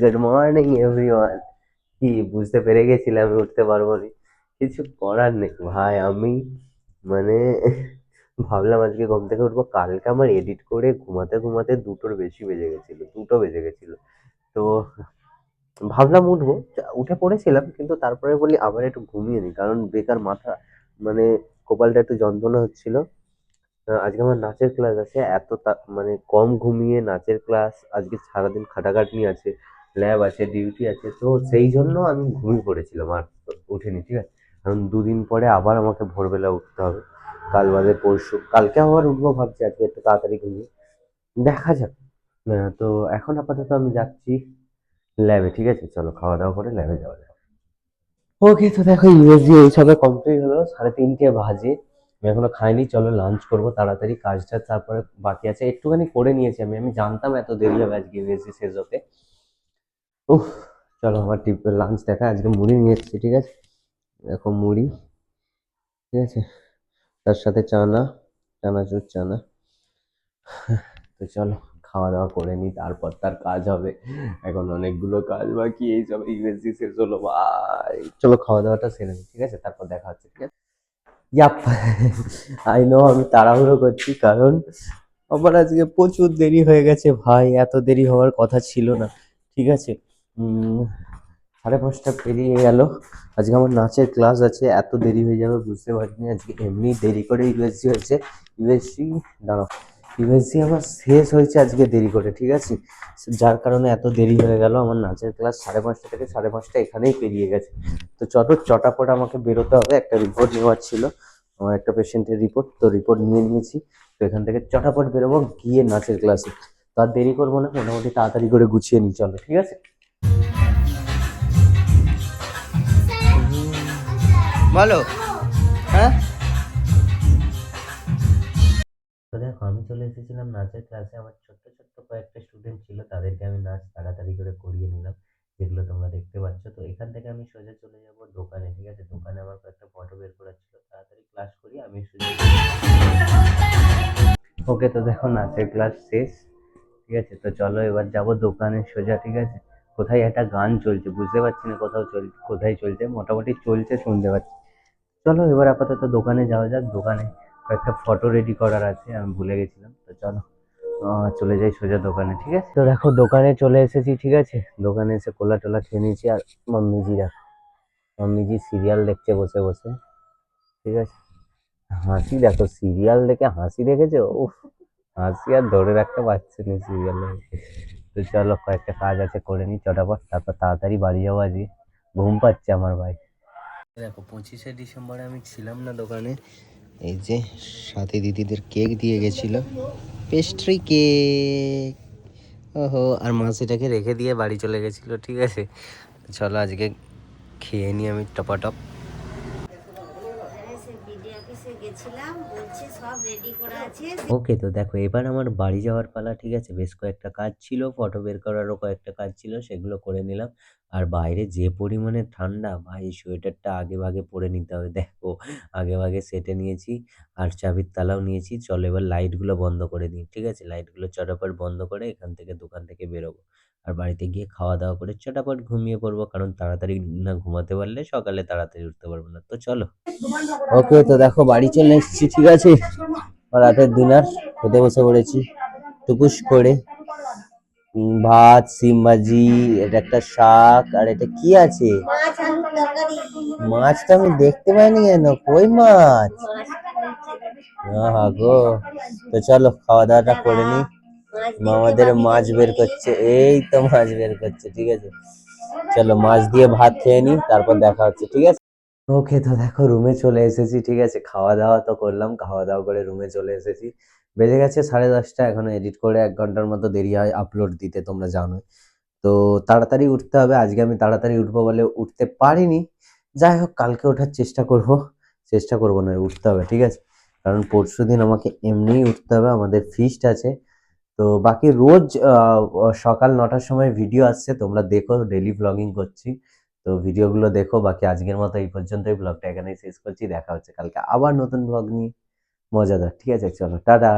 Good morning everyone কি, বুঝতে পেরে গেছিলাম, আমি উঠতে পারব না। কিছু করার নেই, ভাই, আমি মানে ভাবলাম আজকে ঘুম থেকে উঠবো। কালকে আমার এডিট করে ঘুমাতে ঘুমাতে দুটোর বেশি বেজে গেছিল, দুটো বেজে গেছিল। তো ভাবলাম উঠবো। উঠে পড়েছিলাম, কিন্তু তারপরে বলি আবার একটু ঘুমিয়ে নিই কারণ বেকার মাথা মানে কপালটা একটু যন্ত্রণা হচ্ছিল। আজকে আমার নাচের ক্লাস আছে। এত মানে কম ঘুমিয়ে নাচের ক্লাস আজকে সারাদিন খাটাখাটনি আছে ল্যাব আছে ডিউটি আছে। তো সেই জন্য আমি ঘুমিয়ে পড়েছিলাম আর উঠিনি, ঠিক আছে? কারণ দুদিন পরে আবার আমাকে ভোরবেলা উঠতে হবে। কাল বাদে পরশু, কালকে আবার উঠবো ভাবছি, আজকে একটু তাড়াতাড়ি ঘুমিয়ে। দেখা যাক। তো এখন আপাতত আমি যাচ্ছি ল্যাবে ঠিক আছে? চলো খাওয়া দাওয়া করে ল্যাবে যাওয়া যাক। ওকে তো দেখো ইউএসজি এইসবে কমপ্লিট হলো। সাড়ে তিনটে বাজে। আমি এখনও খাইনি, চলো লাঞ্চ করব, তাড়াতাড়ি কাজটা তারপরে বাকি আছে। একটুখানি করে নিয়েছি আমি আমি জানতাম এত দেরি হবে আজকে ইউএসজি শেষ হতে উফ, চলো আমার টিপ লাঞ্চ দেখা, আজকে মুড়ি নিয়ে এসেছি, ঠিক আছে? দেখো মুড়ি, ঠিক আছে? তার সাথে চানা, চানাচুর চানা। তো চলো, খাওয়া দাওয়া করে নিই, তারপর তার কাজ হবে। এখন অনেকগুলো কাজ বাকি, এই সব শেষ হলো, ভাই। চলো খাওয়া দাওয়াটা সেরে নিই, ঠিক আছে? তারপর দেখা হচ্ছে, ঠিক আছে? ইয়াপ আই নো আমি তাড়াহুড়ো করছি কারণ আমার আজকে প্রচুর দেরি হয়ে গেছে ভাই, এত দেরি হওয়ার কথা ছিল না। ঠিক আছে? সাড়ে পাঁচটা পেরিয়ে গেল। আজকে আমার নাচের ক্লাস আছে, এত দেরি হয়ে যাবে বুঝতে পারিনি। আজকে এমনি দেরি করে ইউএসসি হয়েছে। ইউএসসি দাঁড়াও। ইউএসসি আমার শেষ হয়েছে আজকে দেরি করে, ঠিক আছে? যার কারণে এত দেরি হয়ে গেল, আমার নাচের ক্লাস সাড়ে পাঁচটা থেকে সাড়ে পাঁচটা এখানেই পেরিয়ে গেছে। তো চট চটাপট আমাকে বেরোতে হবে, একটা রিপোর্ট নেওয়ার ছিল। আমার একটা পেশেন্টের রিপোর্ট তো রিপোর্ট নিয়ে নিয়েছি। তো এখান থেকে চটাপট বেরোবো, গিয়ে নাচের ক্লাসে তো আর দেরি করব না, মোটামুটি তাড়াতাড়ি করে গুছিয়ে নিই, চলো, ঠিক আছে? বলো। হ্যাঁ? দেখো, আমি চলে এসেছিলাম নাচের ক্লাসে আমার ছোট্ট ছোট্ট কয়েকটা স্টুডেন্ট ছিল, তাদেরকে আমি নাচ তাড়াতাড়ি করে করিয়ে নিলাম, যেগুলো তোমরা দেখতে পাচ্ছ। তো এখান থেকে আমি সোজা চলে যাব দোকানে, ঠিক আছে? দোকানে আমার কয়েকটা ফটো বের করার ছিল, তাড়াতাড়ি ক্লাস করি, আমি ওকে তো দেখো, নাচের ক্লাস শেষ, ঠিক আছে? তো চলো এবার যাব দোকানে সোজা, ঠিক আছে? কোথায় একটা গান চলছে, বুঝতে পারছি না কোথাও চল, কোথায় চলছে, মোটামুটি চলছে, শুনতে পাচ্ছি। চলো এবার আপাতত দোকানে যাওয়া যাক, দোকানে কয়েকটা ফটো রেডি করার আছে, আমি ভুলে গেছিলাম। তো চলো চলে যাই সোজা দোকানে, ঠিক আছে? তো দেখো, দোকানে চলে এসেছি, ঠিক আছে? দোকানে এসে কোলা টোলা খেয়ে নিয়েছি আর মাম্মিজি দেখো, মাম্মিজি সিরিয়াল দেখছে বসে বসে, ঠিক আছে? হাসি দেখো সিরিয়াল দেখে হাসি দেখেছ? উফ, হাসি আর ধরে রাখতে পারছে না সিরিয়াল তো চলো, কয়েকটা কাজ আছে, করে নিই, চটাপট, তারপর তাড়াতাড়ি বাড়ি যাব আজকে। ঘুম পাচ্ছে আমার ভাই। দেখো, পঁচিশে ডিসেম্বরে আমি ছিলাম না দোকানে এই যে সাথে দিদিদের কেক দিয়ে গেছিল। পেস্ট্রি কেক ওহো আর মাসিটাকে রেখে দিয়ে বাড়ি চলে গেছিল ঠিক আছে? চলো আজকে খেয়ে নিই আমি টপাটপ। হ্যাঁ, গেছিলাম। ওকে তো দেখো, এবার আমার বাড়ি যাওয়ার পালা, ঠিক আছে? বেশ কয়েকটা কাজ ছিল ফটো বের করারও কয়েকটা কাজ ছিল, সেগুলো করে নিলাম। আর বাইরে যে পরিমাণে ঠান্ডা, ভাই, সোয়েটারটা আগে ভাগে পরে নিতে হবে, দেখো। আগে ভাগে সেটে নিয়েছি, আর চাবির তালাও নিয়েছি। চলো, এবার লাইটগুলো বন্ধ করে দিই, ঠিক আছে? লাইটগুলো চটাপট বন্ধ করে এখান থেকে দোকান থেকে বেরোবো। আর বাড়িতে গিয়ে খাওয়া দাওয়া করে চটাপট ঘুমিয়ে পড়ব, কারণ তাড়াতাড়ি না ঘুমাতে পারলে সকালে তাড়াতাড়ি উঠতে পারব না। তো চলো। ওকে, তো দেখো বাড়ি চলে এসেছি, ঠিক আছে? রাতের ডিনার, খেতে বসে পড়েছি। টুকুস করে ভাত, সিম ভাজি, এটা একটা শাক, আর এটা কি আছে? মাছটা আমি দেখতে পাইনি কেন? কই মাছ? আহা গো। তো চলো, খাওয়া দাওয়াটা করে নি। আমাদের মাছ বের করছে এই তো মাছ বের করছে ঠিক আছে। চলো মাছ দিয়ে ভাত খেয়ে নি তারপর দেখা হচ্ছে ঠিক আছে? ওকে তো দেখো রুমে চলে এসেছি ঠিক আছে। খাওয়া দাওয়া তো করলাম খাওয়া দাওয়া করে রুমে চলে এসেছি। বেজে গেছে সাড়ে দশটা এখনও এডিট করে এক ঘণ্টার মতো দেরি হয় আপলোড দিতে তোমরা জানো তো তাড়াতাড়ি উঠতে হবে আজকে আমি তাড়াতাড়ি উঠবো বলে উঠতে পারিনি। যাই হোক কালকে ওঠার চেষ্টা করব চেষ্টা করব না উঠতে হবে ঠিক আছে? কারণ পরশু দিন আমাকে এমনিই উঠতে হবে আমাদের ফিস্ট আছে। তো বাকি রোজ সকাল নটার সময় ভিডিও আসছে, তোমরা দেখো ডেলি ব্লগিং করছি। তো ভিডিওগুলো দেখো, বাকি আজকের মতো এই পর্যন্তই। ব্লগটা এখানেই শেষ করছি, দেখা হচ্ছে কালকে আবার নতুন ব্লগ নিয়ে। মজাদার, ঠিক আছে? চলো, টাটা।